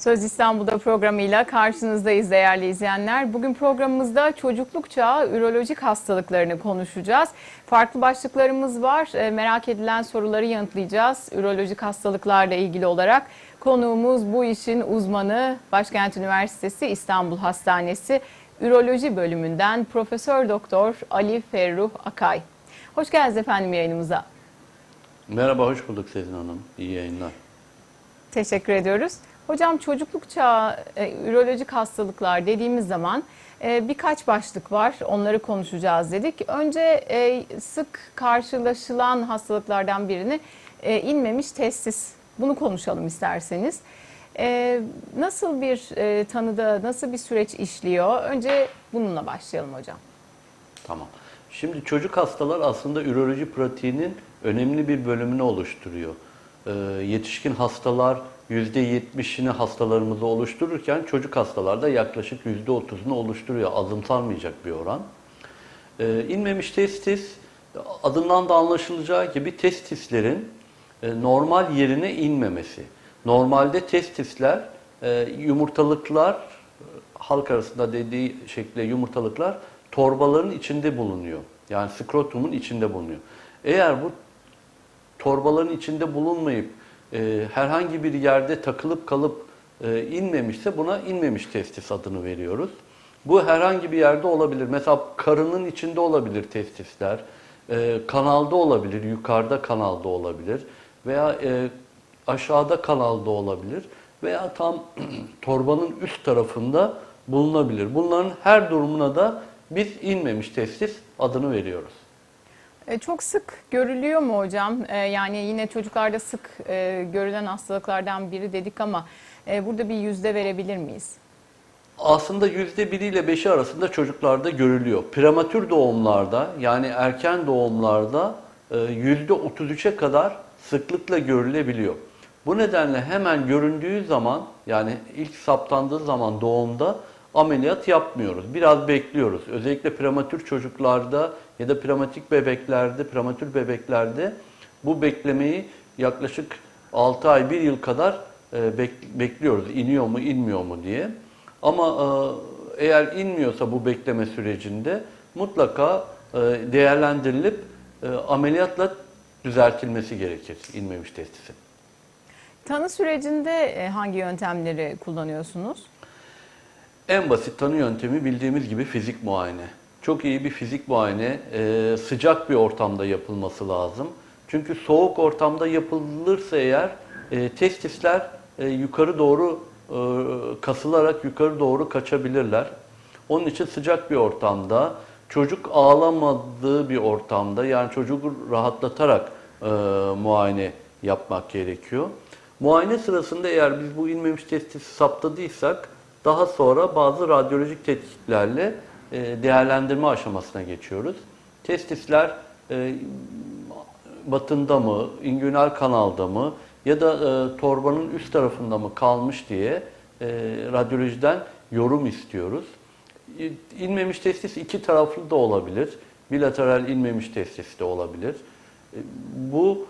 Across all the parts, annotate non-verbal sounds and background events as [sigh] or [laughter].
Söz İstanbul'da programıyla karşınızdayız değerli izleyenler. Bugün programımızda çocukluk çağı ürolojik hastalıklarını konuşacağız. Farklı başlıklarımız var. E, Merak edilen soruları yanıtlayacağız. Ürolojik hastalıklarla ilgili olarak konuğumuz bu işin uzmanı Başkent Üniversitesi İstanbul Hastanesi Üroloji bölümünden Profesör Doktor Ali Ferruh Akay. Hoş geldiniz efendim yayınımıza. Merhaba, hoş bulduk Sezin Hanım. İyi yayınlar. Teşekkür ediyoruz. Hocam çocukluk çağı e, ürolojik hastalıklar dediğimiz zaman e, birkaç başlık var. Onları konuşacağız dedik. Önce e, sık karşılaşılan hastalıklardan birini e, inmemiş testis. Bunu konuşalım isterseniz. E, nasıl bir e, tanıda, nasıl bir süreç işliyor? Önce bununla başlayalım hocam. Tamam. Şimdi çocuk hastalar aslında üroloji pratiğinin önemli bir bölümünü oluşturuyor. Ee, yetişkin hastalar %70'ini hastalarımızı oluştururken çocuk hastalarda yaklaşık %30'unu oluşturuyor. Azımsanmayacak bir oran. Ee, inmemiş testis adından da anlaşılacağı gibi testislerin e, normal yerine inmemesi. Normalde testisler e, yumurtalıklar halk arasında dediği şekilde yumurtalıklar torbaların içinde bulunuyor. Yani skrotumun içinde bulunuyor. Eğer bu torbaların içinde bulunmayıp e, herhangi bir yerde takılıp kalıp e, inmemişse buna inmemiş testis adını veriyoruz. Bu herhangi bir yerde olabilir. Mesela karının içinde olabilir testisler, e, kanalda olabilir, yukarıda kanalda olabilir veya e, aşağıda kanalda olabilir veya tam [clears throat] torbanın üst tarafında bulunabilir. Bunların her durumuna da biz inmemiş testis adını veriyoruz. E, Çok sık görülüyor mu hocam? E, Yani yine çocuklarda sık e, görülen hastalıklardan biri dedik ama burada bir yüzde verebilir miyiz? Aslında yüzde biri ile beşi arasında çocuklarda görülüyor. Prematür doğumlarda yani erken doğumlarda yüzde 33'e kadar sıklıkla görülebiliyor. Bu nedenle hemen göründüğü zaman yani ilk saptandığı zaman doğumda ameliyat yapmıyoruz. Biraz bekliyoruz. Özellikle prematür çocuklarda ya da prematik bebeklerde, prematür bebeklerde bu beklemeyi yaklaşık 6 ay 1 yıl kadar e, bek- bekliyoruz. İniyor mu, inmiyor mu diye. Ama e, eğer inmiyorsa bu bekleme sürecinde mutlaka e, değerlendirilip ameliyatla düzeltilmesi gerekir inmemiş testisin. Tanı sürecinde hangi yöntemleri kullanıyorsunuz? En basit tanı yöntemi bildiğimiz gibi fizik muayene. Çok iyi bir fizik muayene, e, sıcak bir ortamda yapılması lazım. Çünkü soğuk ortamda yapılırsa eğer e, testisler e, yukarı doğru e, kasılarak yukarı doğru kaçabilirler. Onun için sıcak bir ortamda, çocuk ağlamadığı bir ortamda yani çocuğu rahatlatarak e, muayene yapmak gerekiyor. Muayene sırasında eğer biz bu inmemiş testisi saptadıysak daha sonra bazı radyolojik tetkiklerle e, değerlendirme aşamasına geçiyoruz. Testisler e, batında mı, ingünal kanalda mı ya da e, torbanın üst tarafında mı kalmış diye e, radyolojiden yorum istiyoruz. İnmemiş testis iki taraflı da olabilir. Bilateral inmemiş testis de olabilir. Bu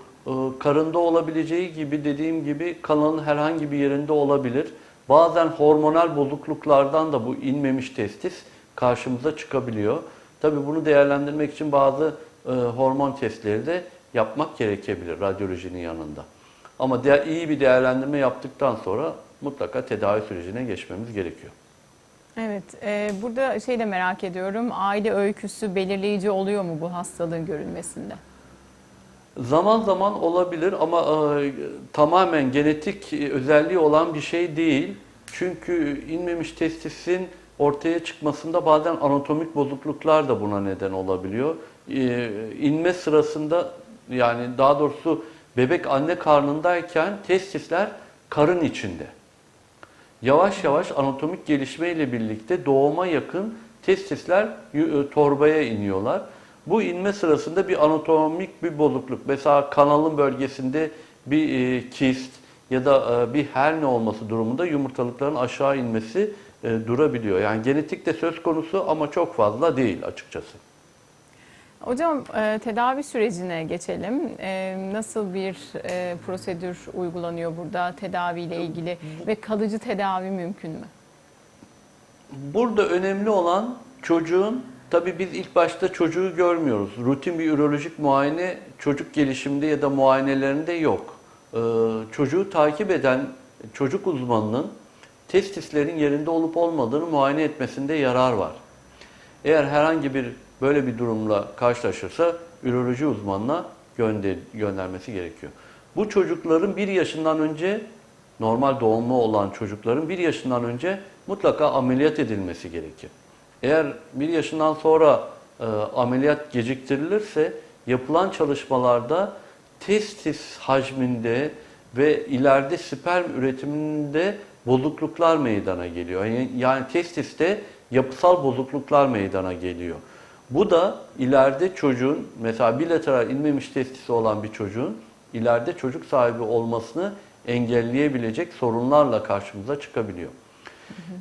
karında olabileceği gibi dediğim gibi kanalın herhangi bir yerinde olabilir. Bazen hormonal bozukluklardan da bu inmemiş testis karşımıza çıkabiliyor. Tabii bunu değerlendirmek için bazı e, hormon testleri de yapmak gerekebilir radyolojinin yanında. Ama de, iyi bir değerlendirme yaptıktan sonra mutlaka tedavi sürecine geçmemiz gerekiyor. Evet, e, burada şey de merak ediyorum. Aile öyküsü belirleyici oluyor mu bu hastalığın görülmesinde? Zaman zaman olabilir ama e, tamamen genetik e, özelliği olan bir şey değil. Çünkü inmemiş testisin ortaya çıkmasında bazen anatomik bozukluklar da buna neden olabiliyor. E, inme sırasında yani daha doğrusu bebek anne karnındayken testisler karın içinde. Yavaş yavaş anatomik gelişmeyle birlikte doğuma yakın testisler e, torbaya iniyorlar. Bu inme sırasında bir anatomik bir bozukluk, mesela kanalın bölgesinde bir e, kist ya da e, bir herne olması durumunda yumurtalıkların aşağı inmesi e, durabiliyor. Yani genetik de söz konusu ama çok fazla değil açıkçası. Hocam e, tedavi sürecine geçelim. E, nasıl bir e, prosedür uygulanıyor burada tedaviyle ilgili ve kalıcı tedavi mümkün mü? Burada önemli olan çocuğun, tabii biz ilk başta çocuğu görmüyoruz. Rutin bir ürolojik muayene çocuk gelişiminde ya da muayenelerinde yok. Ee, çocuğu takip eden çocuk uzmanının testislerin yerinde olup olmadığını muayene etmesinde yarar var. Eğer herhangi bir böyle bir durumla karşılaşırsa üroloji uzmanına gönder, göndermesi gerekiyor. Bu çocukların bir yaşından önce normal doğumlu olan çocukların bir yaşından önce mutlaka ameliyat edilmesi gerekir. Eğer bir yaşından sonra e, ameliyat geciktirilirse yapılan çalışmalarda testis hacminde ve ileride sperm üretiminde bozukluklar meydana geliyor. Yani, testiste yapısal bozukluklar meydana geliyor. Bu da ileride çocuğun mesela bilateral inmemiş testisi olan bir çocuğun ileride çocuk sahibi olmasını engelleyebilecek sorunlarla karşımıza çıkabiliyor.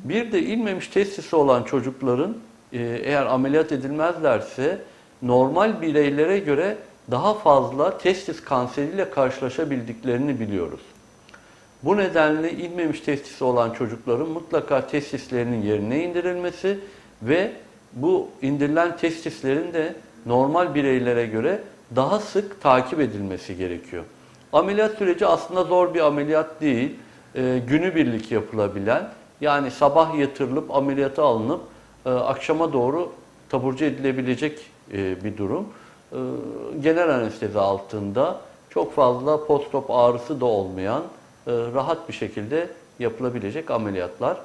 Bir de inmemiş testisi olan çocukların e, eğer ameliyat edilmezlerse normal bireylere göre daha fazla testis kanseriyle karşılaşabildiklerini biliyoruz. Bu nedenle inmemiş testisi olan çocukların mutlaka testislerinin yerine indirilmesi ve bu indirilen testislerin de normal bireylere göre daha sık takip edilmesi gerekiyor. Ameliyat süreci aslında zor bir ameliyat değil. Ee, günübirlik yapılabilen yani sabah yatırılıp ameliyata alınıp e, akşama doğru taburcu edilebilecek e, bir durum. E, genel anestezi altında çok fazla postop ağrısı da olmayan e, rahat bir şekilde yapılabilecek ameliyatlar.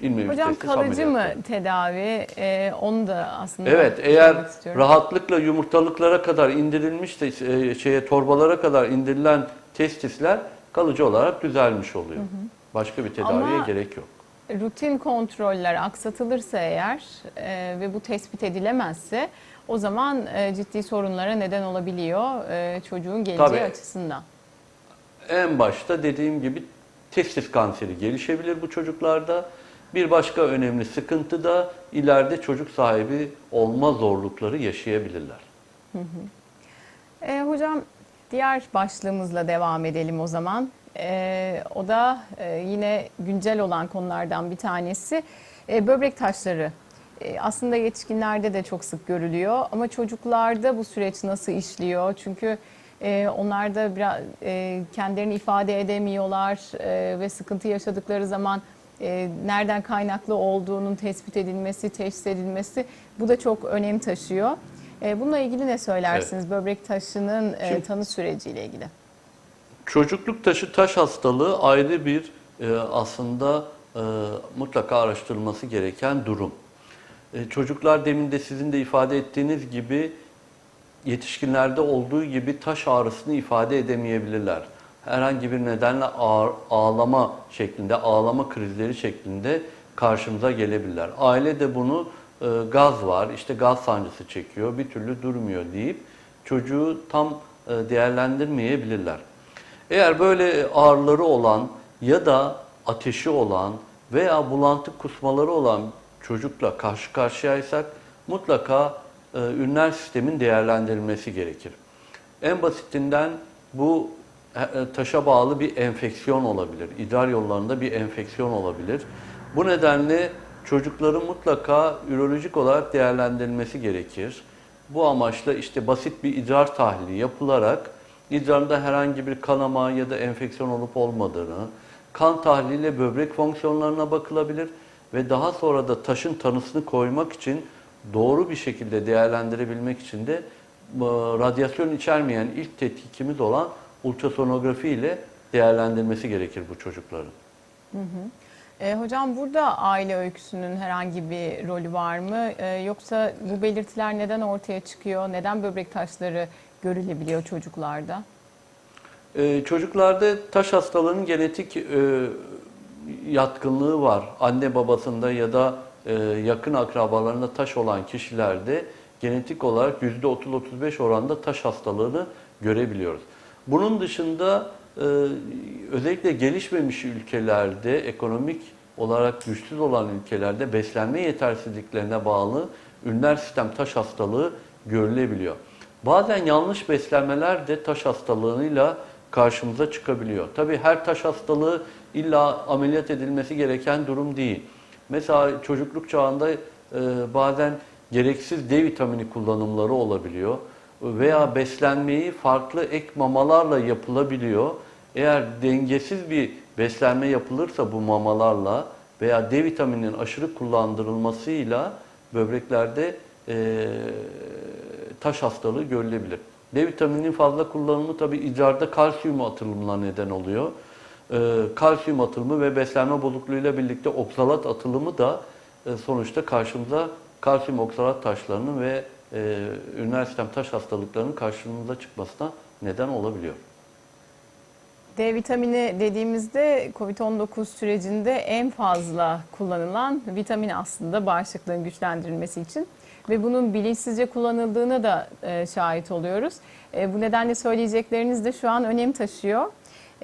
İlmemiş Hocam kalıcı mı tedavi? E, onu da aslında Evet, eğer istiyorum. rahatlıkla yumurtalıklara kadar indirilmiş de e, şeye torbalara kadar indirilen testisler kalıcı olarak düzelmiş oluyor. Başka bir tedaviye Ama- gerek yok. rutin kontroller aksatılırsa eğer e, ve bu tespit edilemezse o zaman e, ciddi sorunlara neden olabiliyor e, çocuğun geleceği Tabii. açısından. En başta dediğim gibi testis kanseri gelişebilir bu çocuklarda. Bir başka önemli sıkıntı da ileride çocuk sahibi olma zorlukları yaşayabilirler. E, hocam diğer başlığımızla devam edelim o zaman. E, o da e, yine güncel olan konulardan bir tanesi E, böbrek taşları. E, aslında yetişkinlerde de çok sık görülüyor ama çocuklarda bu süreç nasıl işliyor? Çünkü e, onlar da biraz e, kendilerini ifade edemiyorlar e, ve sıkıntı yaşadıkları zaman e, nereden kaynaklı olduğunun tespit edilmesi, teşhis edilmesi bu da çok önem taşıyor. E, bununla ilgili ne söylersiniz? Böbrek taşının e, tanı süreciyle ilgili. Çocukluk taşı taş hastalığı ayrı bir e, aslında e, mutlaka araştırılması gereken durum. E, çocuklar demin de sizin de ifade ettiğiniz gibi yetişkinlerde olduğu gibi taş ağrısını ifade edemeyebilirler. Herhangi bir nedenle ağ- ağlama şeklinde, ağlama krizleri şeklinde karşımıza gelebilirler. Aile de bunu e, gaz var, işte gaz sancısı çekiyor, bir türlü durmuyor deyip çocuğu tam e, değerlendirmeyebilirler. Eğer böyle ağrıları olan ya da ateşi olan veya bulantı kusmaları olan çocukla karşı karşıyaysak mutlaka e, üriner sistemin değerlendirilmesi gerekir. En basitinden bu e, e, taşa bağlı bir enfeksiyon olabilir. İdrar yollarında bir enfeksiyon olabilir. Bu nedenle çocukların mutlaka ürolojik olarak değerlendirilmesi gerekir. Bu amaçla işte basit bir idrar tahlili yapılarak idrarında herhangi bir kanama ya da enfeksiyon olup olmadığını, kan tahliliyle böbrek fonksiyonlarına bakılabilir ve daha sonra da taşın tanısını koymak için doğru bir şekilde değerlendirebilmek için de e, radyasyon içermeyen ilk tetkikimiz olan ultrasonografi ile değerlendirmesi gerekir bu çocukların. E, hocam burada aile öyküsünün herhangi bir rolü var mı? E, yoksa bu belirtiler neden ortaya çıkıyor? Neden böbrek taşları görülebiliyor çocuklarda? Ee, çocuklarda taş hastalığının genetik e, yatkınlığı var. Anne babasında ya da e, yakın akrabalarında taş olan kişilerde genetik olarak %30-35 oranda taş hastalığını görebiliyoruz. Bunun dışında e, özellikle gelişmemiş ülkelerde, ekonomik olarak güçsüz olan ülkelerde beslenme yetersizliklerine bağlı üriner sistem taş hastalığı görülebiliyor. Bazen yanlış beslenmeler de taş hastalığıyla karşımıza çıkabiliyor. Tabii her taş hastalığı illa ameliyat edilmesi gereken durum değil. Mesela çocukluk çağında e, bazen gereksiz D vitamini kullanımları olabiliyor veya beslenmeyi farklı ek mamalarla yapılabiliyor. Eğer dengesiz bir beslenme yapılırsa bu mamalarla veya D vitamininin aşırı kullandırılmasıyla böbreklerde e, taş hastalığı görülebilir. D vitamininin fazla kullanımı tabi idrarda kalsiyum atılımına neden oluyor. E, kalsiyum atılımı ve beslenme bozukluğuyla birlikte oksalat atılımı da e, sonuçta karşımıza kalsiyum oksalat taşlarının ve e, üriner sistem taş hastalıklarının karşımıza çıkmasına neden olabiliyor. D vitamini dediğimizde COVID-19 sürecinde en fazla kullanılan vitamin aslında bağışıklığın güçlendirilmesi için ve bunun bilinçsizce kullanıldığına da e, şahit oluyoruz. E, bu nedenle söyleyecekleriniz de şu an önem taşıyor.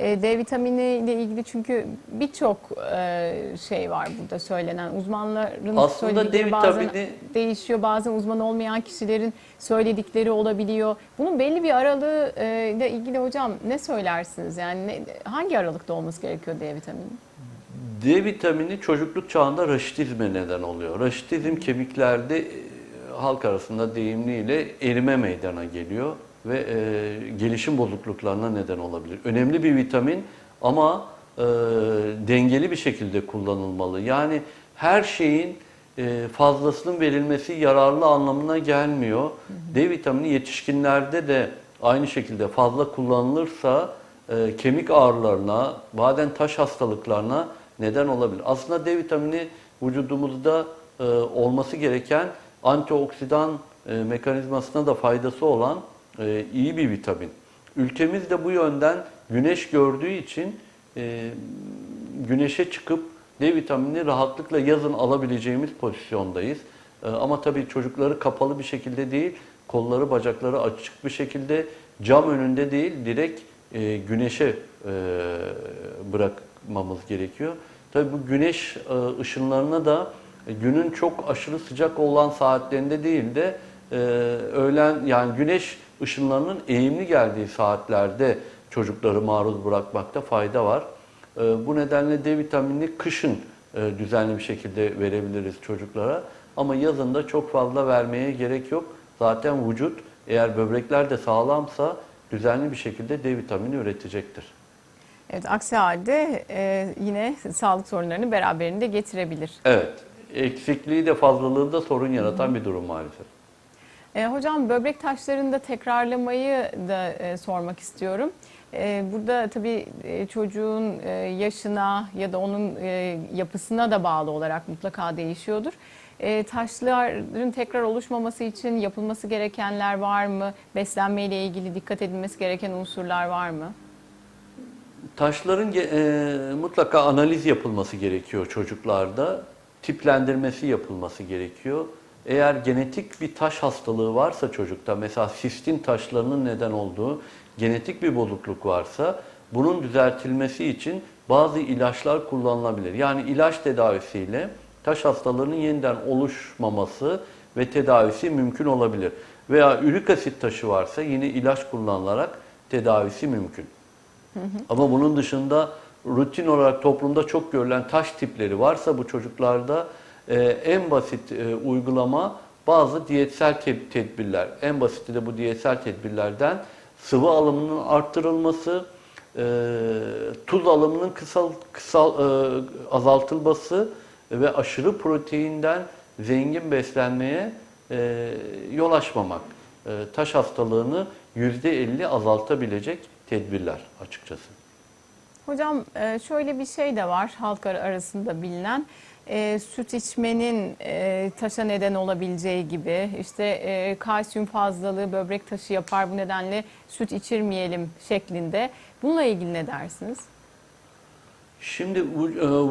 E, D vitamini ile ilgili çünkü birçok e, şey var burada söylenen. Uzmanların Aslında D söyledikleri bazen vitamini değişiyor. Bazen uzman olmayan kişilerin söyledikleri olabiliyor. Bunun belli bir aralığı e, ile ilgili hocam ne söylersiniz? Yani ne- hangi aralıkta olması gerekiyor D vitamini? D vitamini çocukluk çağında raşitizme neden oluyor. Raşitizm kemiklerde e, halk arasında deyimliyle erime meydana geliyor ve e, gelişim bozukluklarına neden olabilir. Önemli bir vitamin ama e, dengeli bir şekilde kullanılmalı. Yani her şeyin e, fazlasının verilmesi yararlı anlamına gelmiyor. D vitamini yetişkinlerde de aynı şekilde fazla kullanılırsa e, kemik ağrılarına, bazen taş hastalıklarına neden olabilir. Aslında D vitamini vücudumuzda e, olması gereken antioksidan e, mekanizmasına da faydası olan e, iyi bir vitamin. Ülkemiz de bu yönden güneş gördüğü için e, güneşe çıkıp D vitaminini rahatlıkla yazın alabileceğimiz pozisyondayız. E, ama tabii çocukları kapalı bir şekilde değil, kolları bacakları açık bir şekilde cam önünde değil, direkt e, güneşe e, bırakmamız gerekiyor. Tabii bu güneş e, ışınlarına da e, günün çok aşırı sıcak olan saatlerinde değil de e, öğlen yani güneş ışınlarının eğimli geldiği saatlerde çocukları maruz bırakmakta fayda var. E, bu nedenle D vitaminini kışın e, düzenli bir şekilde verebiliriz çocuklara. Ama yazın da çok fazla vermeye gerek yok. Zaten vücut eğer böbrekler de sağlamsa düzenli bir şekilde D vitamini üretecektir. Evet aksi halde e, yine sağlık sorunlarını beraberinde getirebilir. Evet, eksikliği de fazlalığı da sorun yaratan bir durum maalesef. E, hocam böbrek taşlarında tekrarlamayı da e, sormak istiyorum. E, burada tabii e, çocuğun e, yaşına ya da onun e, yapısına da bağlı olarak mutlaka değişiyordur. E, taşların tekrar oluşmaması için yapılması gerekenler var mı? Beslenme ile ilgili dikkat edilmesi gereken unsurlar var mı? Taşların e, mutlaka analiz yapılması gerekiyor çocuklarda. Tiplendirmesi yapılması gerekiyor. Eğer genetik bir taş hastalığı varsa çocukta, mesela sistin taşlarının neden olduğu genetik bir bozukluk varsa bunun düzeltilmesi için bazı ilaçlar kullanılabilir. Yani ilaç tedavisiyle taş hastalığının yeniden oluşmaması ve tedavisi mümkün olabilir. Veya ürik asit taşı varsa yine ilaç kullanılarak tedavisi mümkün. Ama bunun dışında rutin olarak toplumda çok görülen taş tipleri varsa bu çocuklarda e, en basit e, uygulama bazı diyetsel te- tedbirler. En basiti de bu diyetsel tedbirlerden sıvı alımının arttırılması, e, tuz alımının kısal, kısal e, azaltılması ve aşırı proteinden zengin beslenmeye e, yol açmamak. E, taş hastalığını %50 azaltabilecek tedbirler açıkçası. Hocam e, şöyle bir şey de var halk ar- arasında bilinen. E, süt içmenin e, taşa neden olabileceği gibi işte e, kalsiyum fazlalığı böbrek taşı yapar bu nedenle süt içirmeyelim şeklinde. Bununla ilgili ne dersiniz? Şimdi e,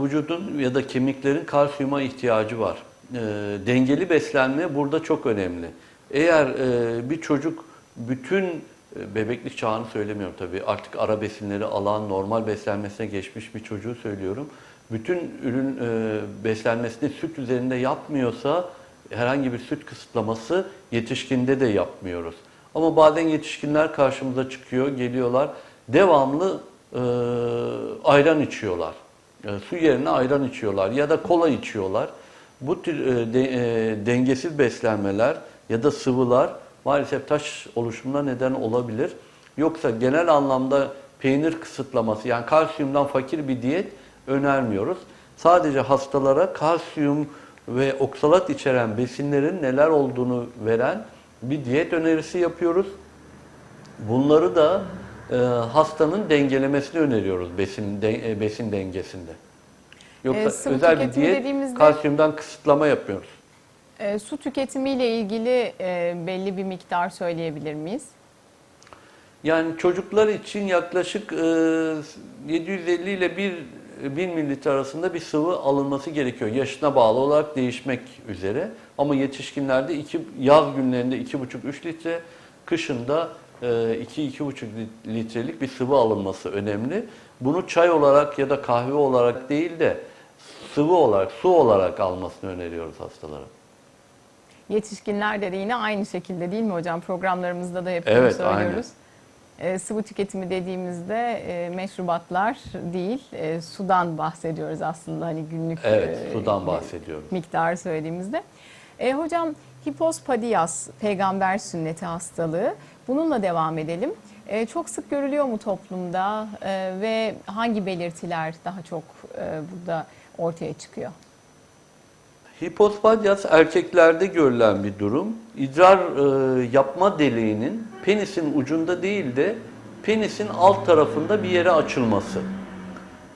vücudun ya da kemiklerin kalsiyuma ihtiyacı var. E, Dengeli beslenme burada çok önemli. Eğer e, bir çocuk bütün e, bebeklik çağını söylemiyorum tabii artık ara besinleri alan normal beslenmesine geçmiş bir çocuğu söylüyorum. Bütün ürün e, beslenmesini süt üzerinde yapmıyorsa herhangi bir süt kısıtlaması yetişkinde de yapmıyoruz. Ama bazen yetişkinler karşımıza çıkıyor, geliyorlar. Devamlı e, ayran içiyorlar. E, su yerine ayran içiyorlar ya da kola içiyorlar. Bu tür e, de- e, dengesiz beslenmeler ya da sıvılar maalesef taş oluşumuna neden olabilir. Yoksa genel anlamda peynir kısıtlaması yani kalsiyumdan fakir bir diyet önermiyoruz. Sadece hastalara kalsiyum ve oksalat içeren besinlerin neler olduğunu veren bir diyet önerisi yapıyoruz. Bunları da e, hastanın dengelemesini öneriyoruz besin de- e, besin dengesinde. Yoksa E, özel bir diyet dediğimizde- kalsiyumdan kısıtlama yapmıyoruz. E, su tüketimiyle ilgili e, belli bir miktar söyleyebilir miyiz? Yani çocuklar için yaklaşık e, 750 ile 1 1000 mililitre arasında bir sıvı alınması gerekiyor. Yaşına bağlı olarak değişmek üzere. Ama yetişkinlerde iki, yaz günlerinde 2,5-3 litre, kışında e, 2-2,5 litrelik bir sıvı alınması önemli. Bunu çay olarak ya da kahve olarak değil de sıvı olarak, su olarak almasını öneriyoruz hastalara. Yetişkinlerde de yine aynı şekilde değil mi hocam? Programlarımızda da hep Evet, söylüyoruz. E, sıvı tüketimi dediğimizde e, meşrubatlar değil, e, sudan bahsediyoruz aslında hani günlük Evet, e, sudan bahsediyoruz. miktarı söylediğimizde. E, hocam hipospadias peygamber sünneti hastalığı bununla devam edelim. E, çok sık görülüyor mu toplumda E, ve hangi belirtiler daha çok e, burada ortaya çıkıyor? Hipospadyas erkeklerde görülen bir durum. İdrar e, yapma deliğinin penisin ucunda değil de penisin alt tarafında bir yere açılması.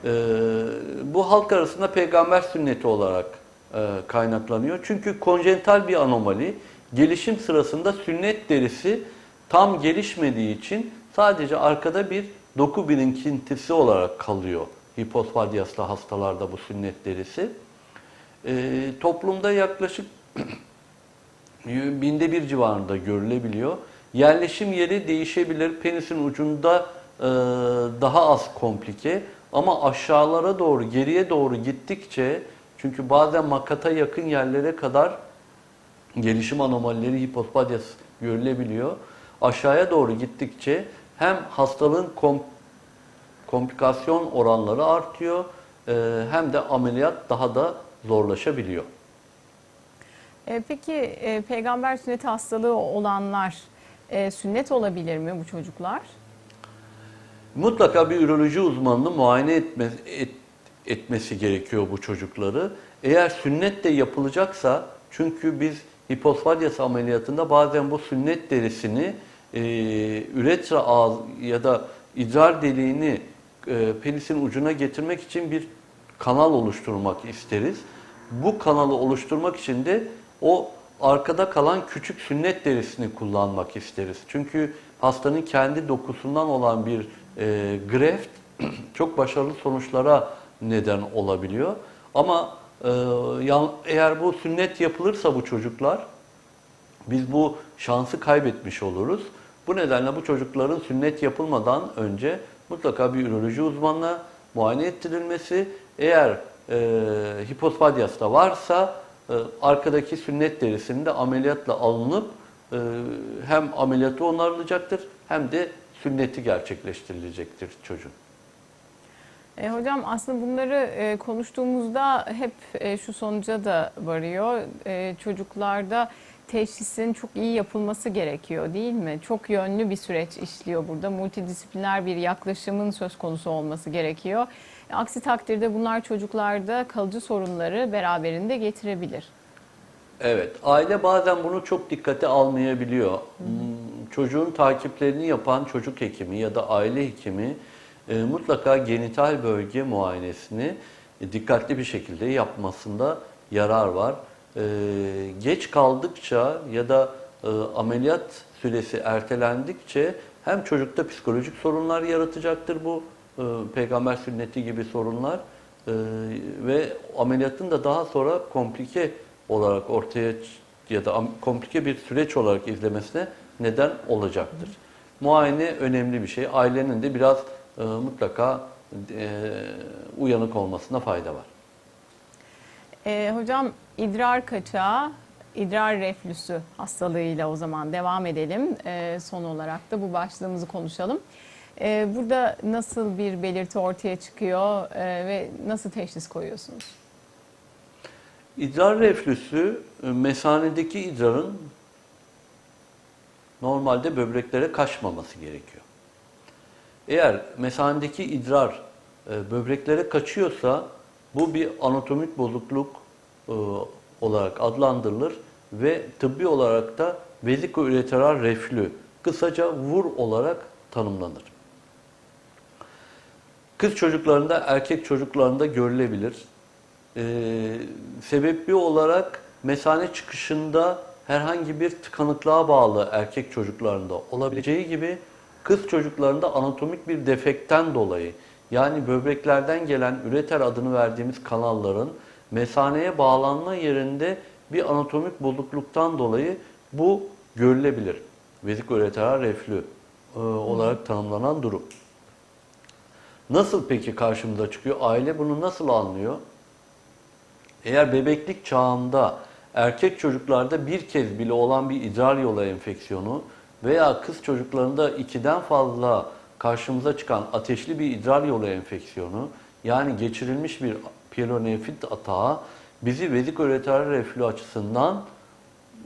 E, bu halk arasında peygamber sünneti olarak e, kaynaklanıyor. Çünkü konjenital bir anomali. Gelişim sırasında sünnet derisi tam gelişmediği için sadece arkada bir doku birinkintisi olarak kalıyor. Hipospadyaslı hastalarda bu sünnet derisi. E, toplumda yaklaşık [clears throat] binde bir civarında görülebiliyor. Yerleşim yeri değişebilir. Penisin ucunda e, daha az komplike ama aşağılara doğru, geriye doğru gittikçe çünkü bazen makata yakın yerlere kadar gelişim anomalileri hipospadyas görülebiliyor. Aşağıya doğru gittikçe hem hastalığın kom- komplikasyon oranları artıyor e, hem de ameliyat daha da zorlaşabiliyor. E, peki e, peygamber sünneti hastalığı olanlar e, sünnet olabilir mi bu çocuklar? Mutlaka bir üroloji uzmanının muayene etme, et- etmesi gerekiyor bu çocukları. Eğer sünnet de yapılacaksa çünkü biz hiposfadyas ameliyatında bazen bu sünnet derisini e, üretra ağız ya da idrar deliğini e, penisin ucuna getirmek için bir kanal oluşturmak isteriz. Bu kanalı oluşturmak için de o arkada kalan küçük sünnet derisini kullanmak isteriz. Çünkü hastanın kendi dokusundan olan bir e, greft [clears throat] çok başarılı sonuçlara neden olabiliyor. Ama e, eğer bu sünnet yapılırsa bu çocuklar biz bu şansı kaybetmiş oluruz. Bu nedenle bu çocukların sünnet yapılmadan önce mutlaka bir üroloji uzmanına muayene ettirilmesi, eğer e, hipospadyas da varsa e, arkadaki sünnet derisinin de ameliyatla alınıp e, hem ameliyatı onarılacaktır hem de sünneti gerçekleştirilecektir çocuğun. E, hocam aslında bunları e, konuştuğumuzda hep e, şu sonuca da varıyor. E, çocuklarda teşhisin çok iyi yapılması gerekiyor değil mi? Çok yönlü bir süreç işliyor burada. Multidisipliner bir yaklaşımın söz konusu olması gerekiyor. Aksi takdirde bunlar çocuklarda kalıcı sorunları beraberinde getirebilir. Evet, aile bazen bunu çok dikkate almayabiliyor. Hmm, Çocuğun takiplerini yapan çocuk hekimi ya da aile hekimi e, mutlaka genital bölge muayenesini e, dikkatli bir şekilde yapmasında yarar var. E, geç kaldıkça ya da e, ameliyat süresi ertelendikçe hem çocukta psikolojik sorunlar yaratacaktır bu e, peygamber sünneti gibi sorunlar e, ve ameliyatın da daha sonra komplike olarak ortaya ya da komplike bir süreç olarak izlemesine neden olacaktır. Muayene önemli bir şey. Ailenin de biraz e, mutlaka e, uyanık olmasına fayda var. E, hocam idrar kaçağı idrar reflüsü hastalığıyla o zaman devam edelim. Ee, son olarak da bu başlığımızı konuşalım. Ee, burada nasıl bir belirti ortaya çıkıyor e, ve nasıl teşhis koyuyorsunuz? İdrar reflüsü e, mesanedeki idrarın normalde böbreklere kaçmaması gerekiyor. Eğer mesanedeki idrar e, böbreklere kaçıyorsa bu bir anatomik bozukluk e, olarak adlandırılır ve tıbbi olarak da vezikoureteral reflü kısaca VUR olarak tanımlanır. Kız çocuklarında, erkek çocuklarında görülebilir. Ee, sebepli olarak mesane çıkışında herhangi bir tıkanıklığa bağlı erkek çocuklarında olabileceği gibi kız çocuklarında anatomik bir defekten dolayı yani böbreklerden gelen üreter adını verdiğimiz kanalların mesaneye bağlanma yerinde bir anatomik bozukluktan dolayı bu görülebilir. Vezikoureteral reflü e, olarak tanımlanan durum. Nasıl peki karşımıza çıkıyor? Aile bunu nasıl anlıyor? Eğer bebeklik çağında erkek çocuklarda bir kez bile olan bir idrar yolu enfeksiyonu veya kız çocuklarında ikiden fazla karşımıza çıkan ateşli bir idrar yolu enfeksiyonu yani geçirilmiş bir pielonefrit atağı bizi vezikoureteral reflü açısından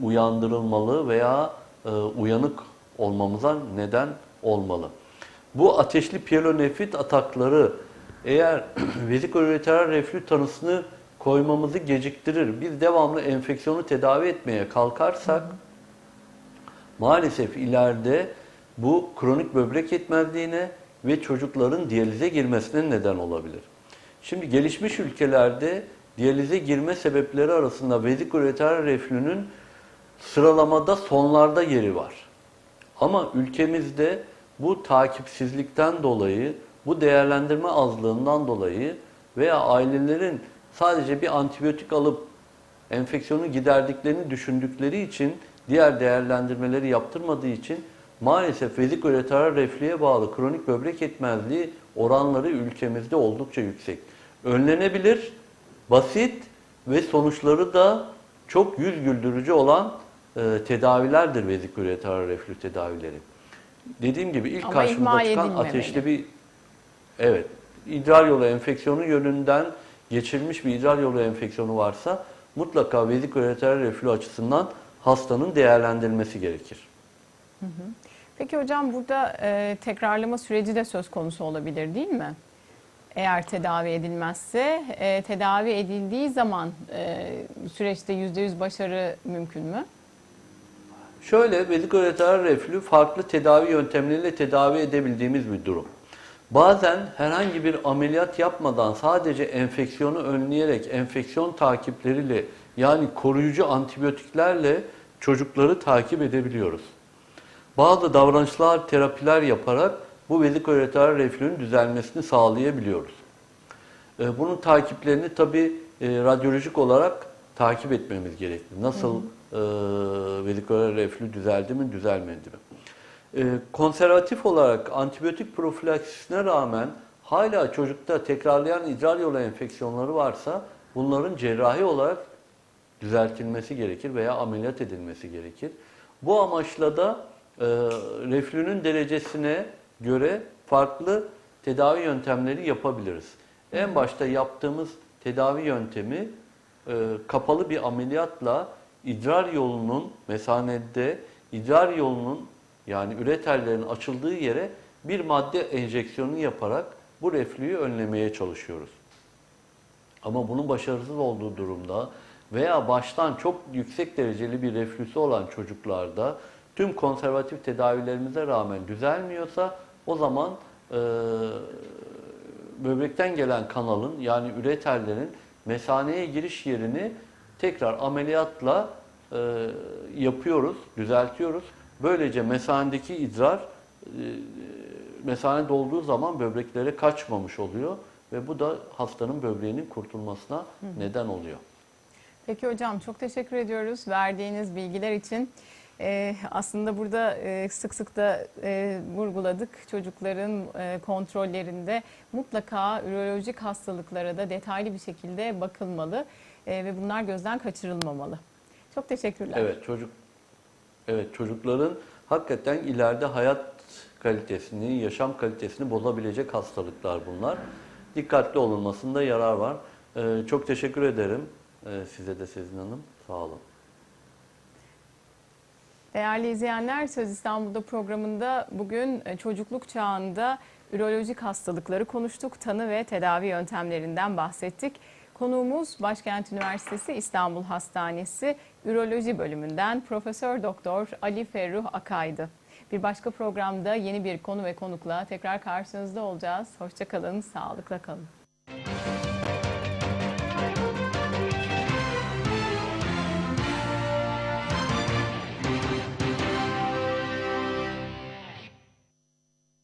uyandırılmalı veya e, uyanık olmamıza neden olmalı. Bu ateşli pielonefrit atakları eğer [clears throat] vezikoureteral reflü tanısını koymamızı geciktirir. Biz devamlı enfeksiyonu tedavi etmeye kalkarsak maalesef ileride bu kronik böbrek yetmezliğine ve çocukların diyalize girmesine neden olabilir. Şimdi gelişmiş ülkelerde diyalize girme sebepleri arasında vezikoureteral reflünün sıralamada sonlarda yeri var. Ama ülkemizde bu takipsizlikten dolayı, bu değerlendirme azlığından dolayı veya ailelerin sadece bir antibiyotik alıp enfeksiyonu giderdiklerini düşündükleri için diğer değerlendirmeleri yaptırmadığı için maalesef vezikoureteral reflüye bağlı kronik böbrek yetmezliği oranları ülkemizde oldukça yüksek. Önlenebilir, basit ve sonuçları da çok yüz güldürücü olan e, tedavilerdir vezikoureteral reflü tedavileri. Dediğim gibi ilk Ama karşımıza çıkan ateşli bir evet idrar yolu enfeksiyonu yönünden geçirilmiş bir idrar yolu enfeksiyonu varsa mutlaka vezikoureteral reflü açısından hastanın değerlendirilmesi gerekir. Peki hocam burada e, tekrarlama süreci de söz konusu olabilir değil mi? Eğer tedavi edilmezse, e, tedavi edildiği zaman e, süreçte %100 başarı mümkün mü? Şöyle vezikoureteral reflü farklı tedavi yöntemleriyle tedavi edebildiğimiz bir durum. Bazen herhangi bir ameliyat yapmadan sadece enfeksiyonu önleyerek enfeksiyon takipleriyle yani koruyucu antibiyotiklerle çocukları takip edebiliyoruz. Bazı davranışlar, terapiler yaparak bu vezikoureteral reflünün düzelmesini sağlayabiliyoruz. Ee, Bunun takiplerini tabi radyolojik olarak takip etmemiz gerekli. Nasıl e, vezikoureteral reflü düzeldi mi, düzelmedi mi? E, konservatif olarak antibiyotik profilaksisine rağmen hala çocukta tekrarlayan idrar yolu enfeksiyonları varsa bunların cerrahi olarak düzeltilmesi gerekir veya ameliyat edilmesi gerekir. Bu amaçla da e, reflünün derecesine göre farklı tedavi yöntemleri yapabiliriz. En başta yaptığımız tedavi yöntemi e, kapalı bir ameliyatla idrar yolunun mesanede idrar yolunun yani üreterlerin açıldığı yere bir madde enjeksiyonu yaparak bu reflüyü önlemeye çalışıyoruz. Ama bunun başarısız olduğu durumda veya baştan çok yüksek dereceli bir reflüsü olan çocuklarda tüm konservatif tedavilerimize rağmen düzelmiyorsa o zaman e, böbrekten gelen kanalın yani üreterlerin mesaneye giriş yerini tekrar ameliyatla e, yapıyoruz, düzeltiyoruz. Böylece mesanedeki idrar e, mesane dolduğu zaman böbreklere kaçmamış oluyor ve bu da hastanın böbreğinin kurtulmasına neden oluyor. Peki hocam çok teşekkür ediyoruz verdiğiniz bilgiler için. Ee, aslında burada e, sık sık da e, vurguladık çocukların e, kontrollerinde mutlaka ürolojik hastalıklara da detaylı bir şekilde bakılmalı e, ve bunlar gözden kaçırılmamalı. Çok teşekkürler. Evet çocuk Evet çocukların hakikaten ileride hayat kalitesini, yaşam kalitesini bozabilecek hastalıklar bunlar. Dikkatli olunmasında yarar var. Ee, çok teşekkür ederim ee, size de Sezin Hanım. Sağ olun. Değerli izleyenler Söz İstanbul'da programında bugün e, çocukluk çağında ürolojik hastalıkları konuştuk. Tanı ve tedavi yöntemlerinden bahsettik. Konuğumuz Başkent Üniversitesi İstanbul Hastanesi Üroloji bölümünden Profesör Doktor Ali Ferruh Akay'dı. Bir başka programda yeni bir konu ve konukla tekrar karşınızda olacağız. Hoşçakalın, sağlıkla kalın.